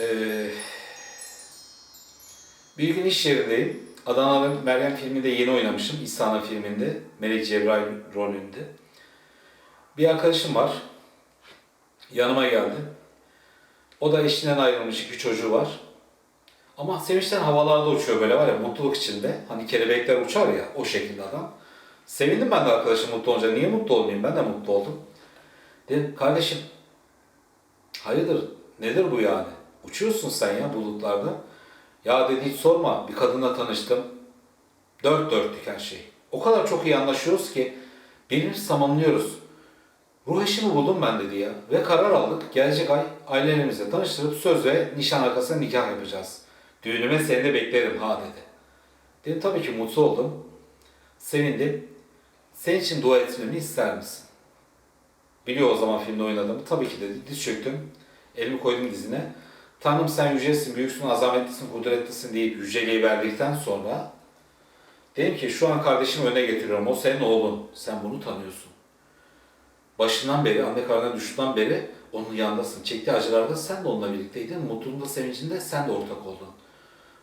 Ee, bir gün iş yerindeyim. Adana'nın Meryem filminde yeni oynamışım. İhsan'a filminde. Melek Cebrail rolünde. Bir arkadaşım var. Yanıma geldi. O da eşinden ayrılmış iki çocuğu var. Ama sevinçten havalarda uçuyor böyle var ya mutluluk içinde. Hani kelebekler uçar ya o şekilde adam. Sevindim ben de arkadaşım mutlu olunca. Niye mutlu olmayayım? Ben de mutlu oldum. Dedim kardeşim hayırdır nedir bu yani? Uçuyorsun sen ya bulutlarda. Ya dedi hiç sorma bir kadınla tanıştım. Dört dörtlük her şey. O kadar çok iyi anlaşıyoruz ki birbirimizi tamamlıyoruz. Ruh eşimi buldum ben dedi ya. Ve karar aldık. Gelecek ay ailelerimizle tanıştırıp söz ve nişan arkasında nikah yapacağız. Düğünüme seni de beklerim ha dedi. Dedim tabii ki mutlu oldum. Sevindim. Senin için dua etmemi ister misin? Biliyor o zaman filmde oynadığımı. Tabii ki dedi. Diz çöktüm. Elimi koydum dizine. Tanrım sen yücesin, büyüksün, azametlisin, kudretlisin deyip yüceliği verdikten sonra dedim ki şu an kardeşimi öne getiriyorum. O senin oğlun. Sen bunu tanıyorsun. Başından beri, anne karnına düştüğünden beri onun yanındasın. Çektiği acılarda sen de onunla birlikteydin. Mutluluğunda, sevincinde sen de ortak oldun.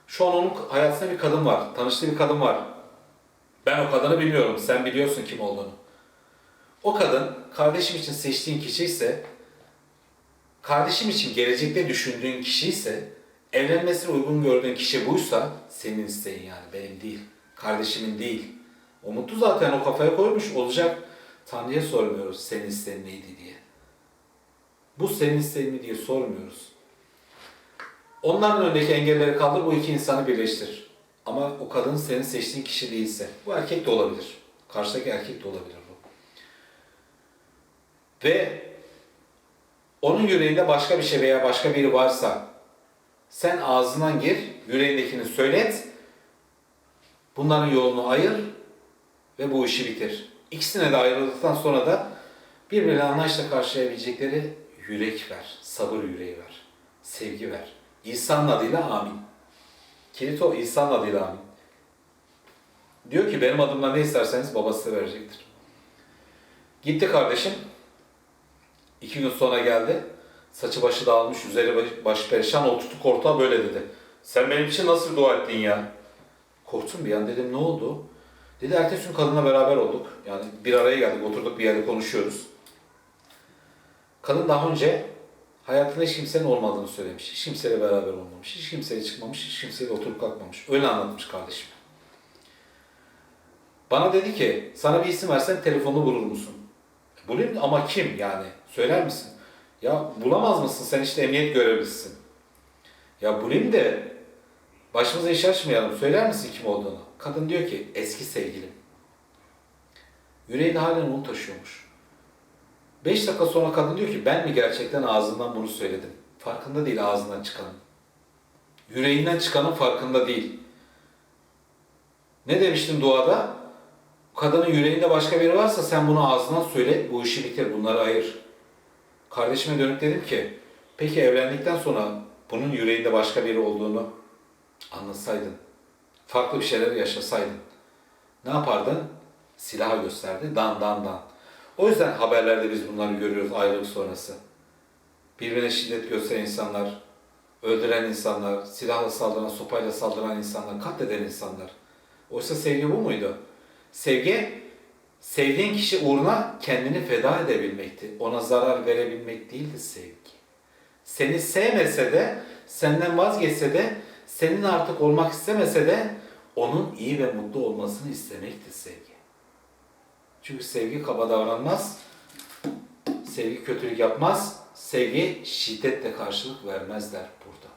Şu an onun hayatında bir kadın var. Tanıştığı bir kadın var. Ben o kadını bilmiyorum. Sen biliyorsun kim olduğunu. O kadın kardeşim için seçtiğin kişi ise kardeşim için gelecekte düşündüğün kişi ise evlenmesine uygun gördüğün kişi buysa senin isteğin yani benim değil. Kardeşimin değil. O mutlu zaten o kafaya koymuş olacak. Tanrı'ya sormuyoruz senin isteğin neydi diye. Bu senin isteğin mi diye sormuyoruz. Onların önündeki engelleri kaldır bu iki insanı birleştir. Ama o kadın senin seçtiğin kişi değilse. Bu erkek de olabilir. Karşıdaki erkek de olabilir bu. Ve onun yüreğinde başka bir şey veya başka biri varsa sen ağzından gir, yüreğindekini söylet, bunların yolunu ayır ve bu işi bitir. İkisine de ayrıldıktan sonra da birbirine anlayışla karşılayabilecekleri yürek ver, sabır yüreği ver, sevgi ver. İsa'nın adıyla amin. Kilit o, İsa'nın adıyla amin. Diyor ki benim adımla ne isterseniz babası size verecektir. Gitti kardeşim, İki gün sonra geldi. Saçı başı dağılmış, üzeri baş- başı perişan. O tutuk ortağı böyle dedi. Sen benim için nasıl dua ettin ya? Korktum bir an dedim ne oldu? Dedi ertesi gün kadınla beraber olduk. Yani bir araya geldik, oturduk bir yerde konuşuyoruz. Kadın daha önce hayatında hiç kimsenin olmadığını söylemiş. Hiç kimseyle beraber olmamış. Hiç kimseyle çıkmamış, hiç kimseyle oturup kalkmamış. Öyle anlatmış kardeşim. Bana dedi ki, sana bir isim versen telefonunu bulur musun? Bulayım ama kim yani? Söyler misin? Ya bulamaz mısın? Sen işte emniyet görevlisisin. Ya bulayım da başımıza iş açmayalım. Söyler misin kim olduğunu? Kadın diyor ki eski sevgilim. Yüreğinde halen onu taşıyormuş. Beş dakika sonra kadın diyor ki ben mi gerçekten ağzından bunu söyledim? Farkında değil ağzından çıkanın. Yüreğinden çıkanın farkında değil. Ne demiştim duada? Kadının yüreğinde başka biri varsa sen bunu ağzından söyle, bu işi bitir, bunları ayır. Kardeşime dönüp dedim ki, peki evlendikten sonra bunun yüreğinde başka biri olduğunu anlatsaydın, farklı bir şeyler yaşasaydın, ne yapardın? Silahı gösterdi, dan dan dan. O yüzden haberlerde biz bunları görüyoruz ayrılık sonrası. Birbirine şiddet gösteren insanlar, öldüren insanlar, silahla saldıran, sopayla saldıran insanlar, katleden insanlar. Oysa sevgi bu muydu? Sevgi, sevdiğin kişi uğruna kendini feda edebilmekti. Ona zarar verebilmek değildi sevgi. Seni sevmese de, senden vazgeçse de, senin artık olmak istemese de, onun iyi ve mutlu olmasını istemekti sevgi. Çünkü sevgi kaba davranmaz, sevgi kötülük yapmaz, sevgi şiddetle karşılık vermez der burada.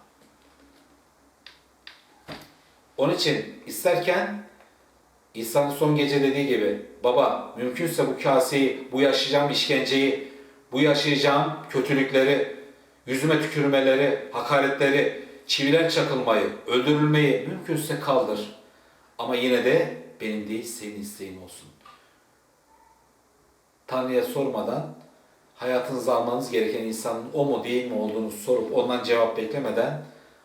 Onun için isterken İsa'nın son gece dediği gibi baba mümkünse bu kaseyi, bu yaşayacağım işkenceyi, bu yaşayacağım kötülükleri, yüzüme tükürmeleri, hakaretleri, çiviler çakılmayı, öldürülmeyi mümkünse kaldır. Ama yine de benim değil senin isteğin olsun. Tanrı'ya sormadan hayatınıza almanız gereken insanın o mu değil mi olduğunu sorup ondan cevap beklemeden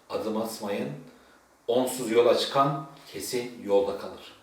adım atmayın. Onsuz yola çıkan kesin yolda kalır.